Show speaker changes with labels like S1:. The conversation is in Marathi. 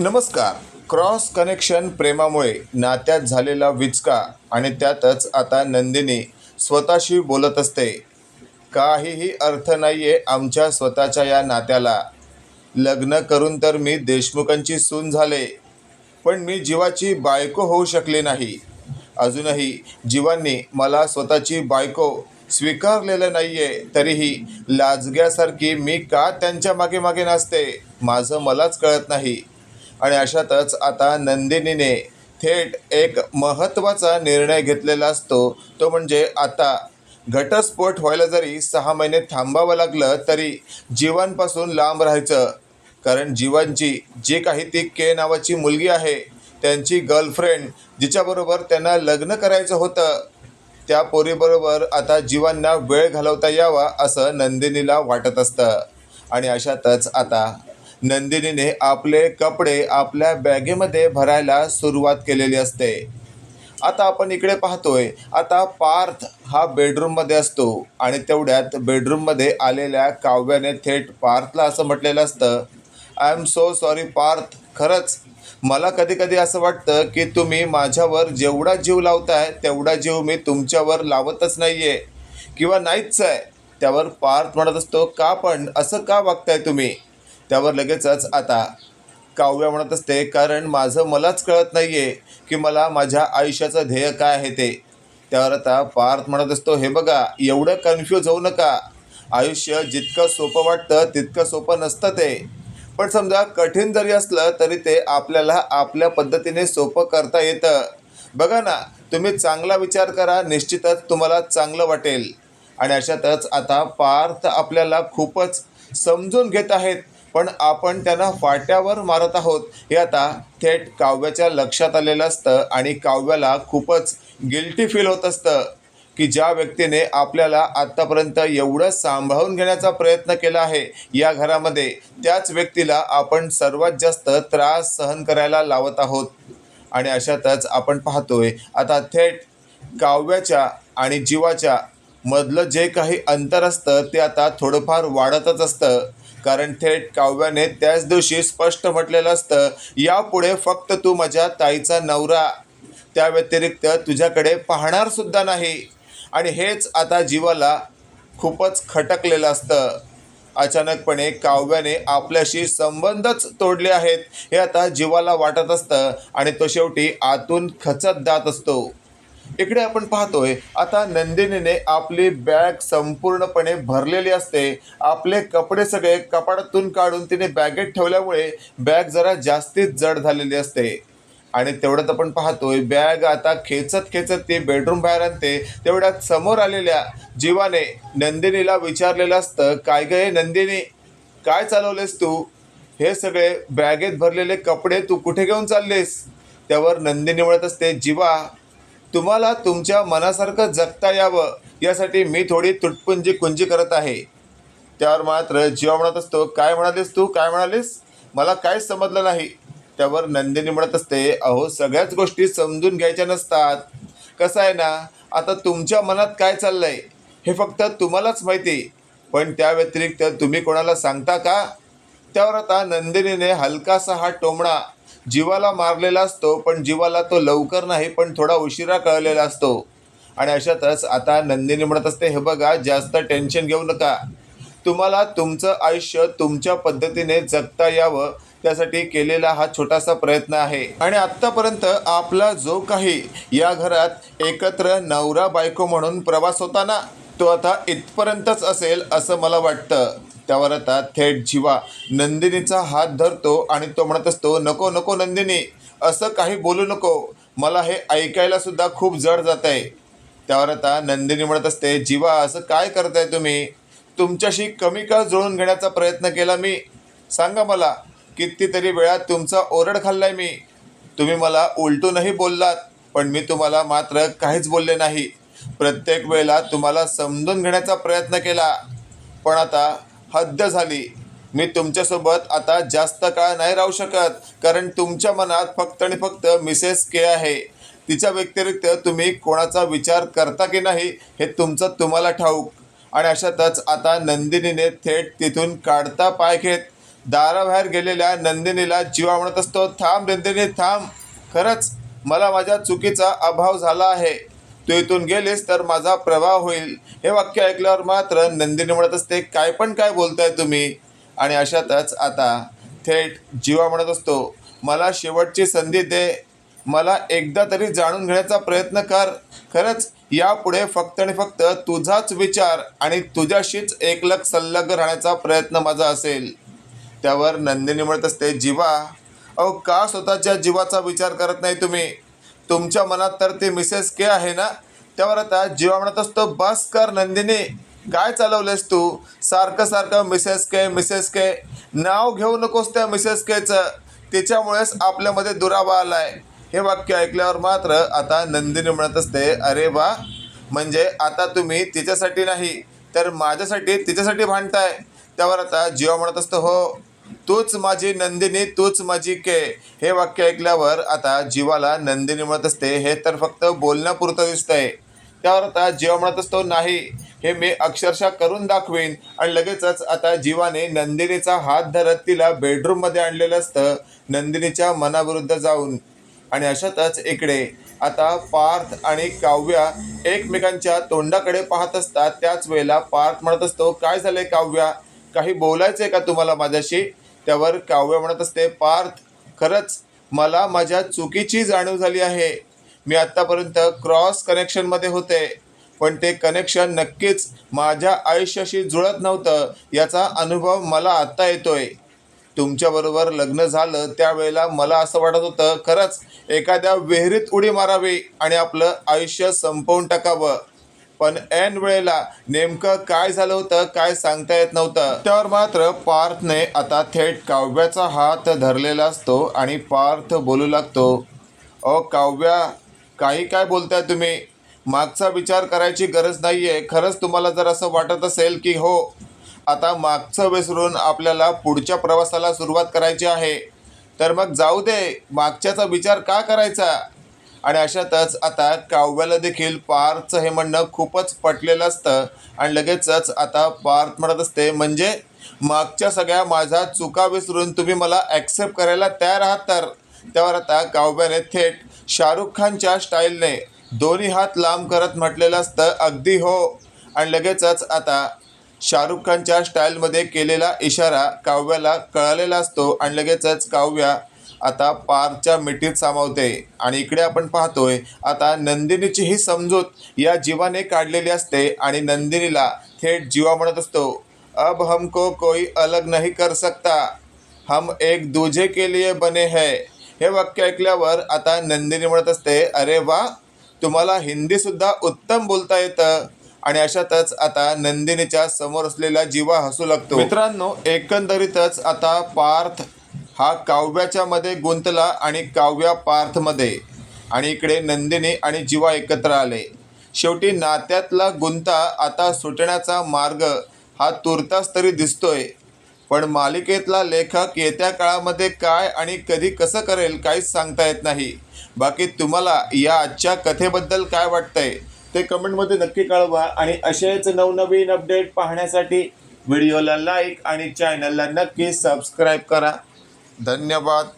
S1: नमस्कार. क्रॉस कनेक्शन प्रेमामुळे नात्यात झालेला विचका आणि त्यातच आता नंदिनी स्वतःशी बोलत असते. काहीही अर्थ नाही आहे आमच्या स्वतःच्या या नात्याला. लग्न करून तर मी देशमुखांची सून झाले पण मी जीवाची बायको होऊ शकले नाही. अजूनही जीवांनी मला स्वतःची बायको स्वीकारलेलं नाही आहे तरीही लाजग्यासारखी मी का त्यांच्या मागे मागे नाचते माझं मलाच कळत नाही. आणि अशातच आता नंदिनीने थेट एक महत्त्वाचा निर्णय घेतलेला असतो. तो म्हणजे आता घटस्फोट व्हायला जरी सहा महिने थांबावं लागलं तरी जीवांपासून लांब राहायचं. कारण जीवांची जी काही ती के नावाची मुलगी आहे त्यांची गर्लफ्रेंड जिच्याबरोबर त्यांना लग्न करायचं होतं त्या पोरीबरोबर आता जीवांना वेळ घालवता यावा असं नंदिनीला वाटत असतं. आणि अशातच आता नंदिनीने आपले कपडे आपल्या बॅगेमध्ये भरायला सुरुवात केलेली असते. आता आपण इकडे पाहतोय आता पार्थ हा बेडरूममध्ये असतो आणि तेवढ्यात बेडरूममध्ये आलेल्या काव्याने थेट पार्थला असं म्हटलेलं असतं I am so sorry Parth. खरंच मला कधी कधी असं वाटतं की तुम्ही माझ्यावर जेवढा जीव लावताय तेवढा जीव मी तुमच्यावर लावतच नाही आहे किंवा नाहीच आहे. त्यावर पार्थ म्हणत असतो का पण? असं का वागताय तुम्ही? त्यावर लगेचच आता काव्य म्हणत असते कारण माझं मलाच कळत नाही आहे की मला माझ्या आयुष्याचं ध्येय काय आहे ते. त्यावर आता पार्थ म्हणत असतो हे बघा एवढं कन्फ्यूज होऊ नका. आयुष्य जितकं सोपं वाटतं तितकं सोपं नसतं ते. पण समजा कठीण जरी असलं तरी ते आपल्याला आपल्या पद्धतीने सोपं करता येतं. बघा ना तुम्ही चांगला विचार करा निश्चितच तुम्हाला चांगलं वाटेल. आणि अशातच आता पार्थ आपल्याला खूपच समजून घेत आहेत. पण आपण त्यांना फाट्यावर मारत आहोत. हे आता थेट काव्याच्या लक्षात आलेलं असतं आणि काव्याला खूपच गिल्टी फील होत असतं की ज्या व्यक्तीने आपल्याला आत्तापर्यंत एवढं सांभाळून घेण्याचा प्रयत्न केला आहे या घरामध्ये त्याच व्यक्तीला आपण सर्वात जास्त त्रास सहन करायला लावत आहोत. आणि अशातच आपण पाहतोय आता थेट काव्याच्या आणि जीवाच्या मधलं जे काही अंतर असतं ते आता थोडंफार वाढतच असतं. कारण थेट काव्याने त्याच दिवशी स्पष्ट म्हटलेलं असतं यापुढे फक्त तू माझ्या ताईचा नवरा त्या व्यतिरिक्त तुझ्याकडे पाहणार सुद्धा नाही. आणि हेच आता जीवाला खूपच खटकलेलं असतं. अचानकपणे काव्याने आपल्याशी संबंधच तोडले आहेत हे आता जीवाला वाटत असतं आणि तो शेवटी आतून खचत जात असतो. इकडे आपण पाहतोय आता नंदिनीने आपली बॅग संपूर्णपणे भरलेली असते. आपले कपडे सगळे कपाडातून काढून तिने बॅगेत ठेवल्यामुळे बॅग जरा जास्तीच जड झालेली असते. आणि तेवढ्यात आपण पाहतोय बॅग आता खेचत खेचत ती बेडरूम बाहेर आणते. तेवढ्यात समोर आलेल्या जीवाने नंदिनीला विचारलेलं असतं काय गे नंदिनी? काय चालवलेस तू? हे सगळे बॅगेत भरलेले कपडे तू कुठे घेऊन चाललेस? त्यावर नंदिनी म्हणत असते जीवा तुम्हाला तुमच्या मनासारखं जगता यावं यासाठी मी थोडी तुटपुंजी कुंजी करत आहे. त्यावर मात्र जीवा म्हणत असतो काय म्हणालीस तू? काय म्हणालीस? मला काहीच समजलं नाही. त्यावर नंदिनी म्हणत असते अहो सगळ्याच गोष्टी समजून घ्यायच्या नसतात. कसं आहे ना? आता तुमच्या मनात काय चाललंय? हे फक्त तुम्हालाच माहिती. पण त्या व्यतिरिक्त तुम्ही कोणाला सांगता का? त्यावर आता नंदिनीने हलकासा हा टोमणा जीवाला मारलेला असतो पण जीवाला तो लवकर नाही पण थोडा उशिरा कळलेला असतो. आणि अशातच आता नंदिनी म्हणत असते हे बघा जास्त टेन्शन घेऊ नका. तुम्हाला तुमचं आयुष्य तुमच्या पद्धतीने जगता यावं. त्यासाठी केलेला हा छोटासा प्रयत्न आहे. आणि आत्तापर्यंत आपला जो काही या घरात एकत्र नवरा बायको म्हणून प्रवास होता ना तो आता इथपर्यंतच असेल असं मला वाटतं. त्यावर आता थेट जीवा. नंदिनीचा हात धरतो आणि तो म्हणत असतो नको नको नंदिनी असं काही बोलू नको. मला हे ऐकायला सुद्धा खूप जड जात आहे त्यावर आता नंदिनी म्हणत असते जीवा असं काय करताय तुम्ही? तुमच्याशी कमी का जुळून घेण्याचा प्रयत्न केला मी. सांगा मला कितीतरी वेळा तुमचा ओरड खाल्लाय मी. तुम्ही मला उलटूनही बोललात पण मी तुम्हाला मात्र काहीच बोलले नाही. प्रत्येक वेळेला तुम्हाला समजून घेण्याचा प्रयत्न केला. पण आता हद्द झाली. मी तुमच्यासोबत आता जास्त काळ नाही राहू शकत कारण तुमच्या मनात फक्त आणि फक्त मिसेस के आहे. तिच्या व्यतिरिक्त तुम्ही कोणाचा विचार करता की नाही हे तुमचं तुम्हाला ठाऊक. आणि अशातच आता नंदिनीने थेट तिथून काढता पाय घेत दाराबाहेर गेलेल्या नंदिनीला जीवा म्हणत असतो थांब नंदिनी थांब. खरंच मला माझ्या चुकीचा अभाव झाला आहे. तू इथून गेलीस तर माझा प्रभाव होईल. हे वाक्य ऐकल्यावर मात्र नंदिनी म्हणत असते काय पण काय बोलताय तुम्ही? आणि अशातच आता थेट जीवा म्हणत असतो मला शेवटची संधी दे. मला एकदा तरी जाणून घेण्याचा प्रयत्न कर. खरंच यापुढे फक्त आणि फक्त तुझाच विचार आणि तुझ्याशीच एकलग संलग्न राहण्याचा प्रयत्न माझा असेल. त्यावर नंदिनी म्हणत असते जीवा अहो का स्वतःच्या जीवाचा विचार करत नाही तुम्ही? तुमच्या मनात तर ते मिसेस के आहे ना? त्यावर आता जीवा म्हणत असतो बस कर नंदिनी काय चालवलेस तू? सारखं सारखं मिसेस के मिसेस के. नाव घेऊ नकोस त्या मिसेस केचं तिच्यामुळेच आपल्यामध्ये दुरावा आला आहे हे वाक्य ऐकल्यावर मात्र आता नंदिनी म्हणत असते अरे वा म्हणजे आता तुम्ही तिच्यासाठी नाही तर माझ्यासाठी तिच्यासाठी भांडताय. त्यावर आता जीवा म्हणत असतो हो तूच माझी नंदिनी तूच माझी के. हे वाक्य ऐकल्यावर आता जीवाला नंदिनी म्हणत असते हे तर फक्त बोलण्यापुरतं दिसतंय. त्यावर आता जीवा म्हणत असतो नाही हे मी अक्षरशः करून दाखवीन. आणि लगेचच आता जीवाने नंदिनीचा हात धरत तिला बेडरूममध्ये आणलेलं असतं नंदिनीच्या मनाविरुद्ध जाऊन. आणि अशातच इकडे आता पार्थ आणि काव्या एकमेकांच्या तोंडाकडे पाहत असतात. त्याच वेळेला पार्थ म्हणत असतो काय झालंय काव्या? काही बोलायचंय का तुम्हाला माझ्याशी? त्यावर काव्य म्हणत असते पार्थ खरंच मला माझ्या चुकीची जाणीव झाली आहे. मी आत्तापर्यंत क्रॉस कनेक्शनमध्ये होते पण ते कनेक्शन नक्कीच माझ्या आयुष्याशी जुळत नव्हतं याचा अनुभव मला आत्ता येतोय. तुमच्याबरोबर लग्न झालं त्यावेळेला मला असं वाटत होतं खरंच एखाद्या विहिरीत उडी मारावी आणि आपलं आयुष्य संपवून टाकावं. पण ऐन वेळेला नेमकं काय झालं होतं काय सांगता येत नव्हतं. त्यावर मात्र पार्थने आता थेट काव्याचा हात धरलेला असतो आणि पार्थ बोलू लागतो अ काव्या काही काय बोलताय तुम्ही? मागचा विचार करायची गरज नाही आहे खरंच तुम्हाला जर असं वाटत असेल की हो आता मागचं विसरून आपल्याला पुढच्या प्रवासाला सुरुवात करायची आहे तर मग जाऊ दे. मागच्याचा विचार का करायचा? आणि अशातच आता काव्याला देखील पार्थचं हे म्हणणं खूपच पटलेलं असतं. आणि लगेचच आता पार्थ म्हणत असते म्हणजे मागच्या सगळ्या माझ्या चुका विसरून तुम्ही मला ॲक्सेप्ट करायला तयार आहात तर? त्यावर आता काव्याने थेट शाहरुख खानच्या स्टाईलने दोन्ही हात लांब करत म्हटलेलं असतं अगदी हो. आणि लगेचच आता शाहरुख खानच्या स्टाईलमध्ये केलेला इशारा काव्याला कळालेला असतो. आणि लगेचच काव्या आता पारच्या मिठीत सामावते. आणि इकडे आपण पाहतोय आता नंदिनीची ही समजूत या जीवाने काढलेली असते आणि नंदिनीला थेट जीवा म्हणत असतो. अब हमको कोई अलग नहीं कर सकता. हम एक दूजे के लिए बने है. हे वाक्य ऐकल्यावर आता नंदिनी म्हणत असते अरे वा तुम्हाला हिंदीसुद्धा उत्तम बोलता येतं. आणि अशातच आता नंदिनीच्या समोर असलेला जीवा हसू लागतो. मित्रांनो एकंदरीतच आता पार्थ हा काव्याच्या मध्ये गुंतला आणि काव्या पार्थमध्ये आणि इकडे नंदिनी आणि जीवा एकत्र आले. शेवटी नात्यातला गुंता आता सुटण्याचा मार्ग हा तुर्तास तरी दिसतोय. पण मालिकेतला लेखक येत्या काळामध्ये काय आणि कधी कसं करेल काहीच सांगता येत नाही. बाकी तुम्हाला या आजच्या कथेबद्दल काय वाटतंय ते कमेंटमध्ये नक्की कळवा आणि असेच नवनवीन अपडेट पाहण्यासाठी व्हिडिओला लाईक आणि चॅनलला नक्की सबस्क्राईब करा. धन्यवाद.